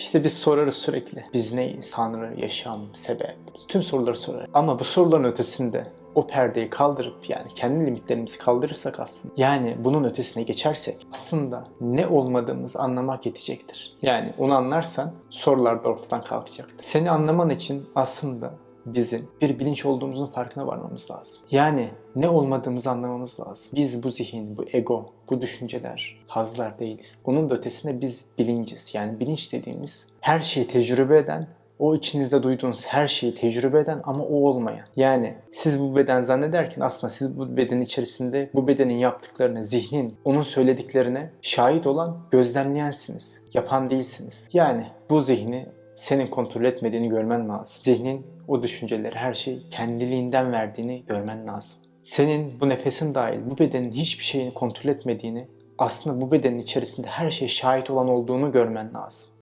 İşte biz sorarız sürekli. Biz neyiz? Tanrı, yaşam, sebep. Tüm soruları sorarız. Ama bu soruların ötesinde o perdeyi kaldırıp yani kendi limitlerimizi kaldırırsak aslında yani bunun ötesine geçersek aslında ne olmadığımızı anlamak yetecektir. Yani onu anlarsan sorular da ortadan kalkacaktır. Seni anlaman için aslında bizim bir bilinç olduğumuzun farkına varmamız lazım. Yani ne olmadığımızı anlamamız lazım. Biz bu zihin, bu ego, bu düşünceler, hazlar değiliz. Onun da ötesinde biz bilinciz. Yani bilinç dediğimiz her şeyi tecrübe eden, o içinizde duyduğunuz her şeyi tecrübe eden ama o olmayan. Yani siz bu beden zannederken aslında siz bu bedenin içerisinde bu bedenin yaptıklarını, zihnin, onun söylediklerine şahit olan, gözlemleyensiniz. Yapan değilsiniz. Yani bu zihni senin kontrol etmediğini görmen lazım. Zihnin o düşünceleri, her şeyi kendiliğinden verdiğini görmen lazım. Senin bu nefesin dahil bu bedenin hiçbir şeyini kontrol etmediğini, aslında bu bedenin içerisinde her şeye şahit olan olduğunu görmen lazım.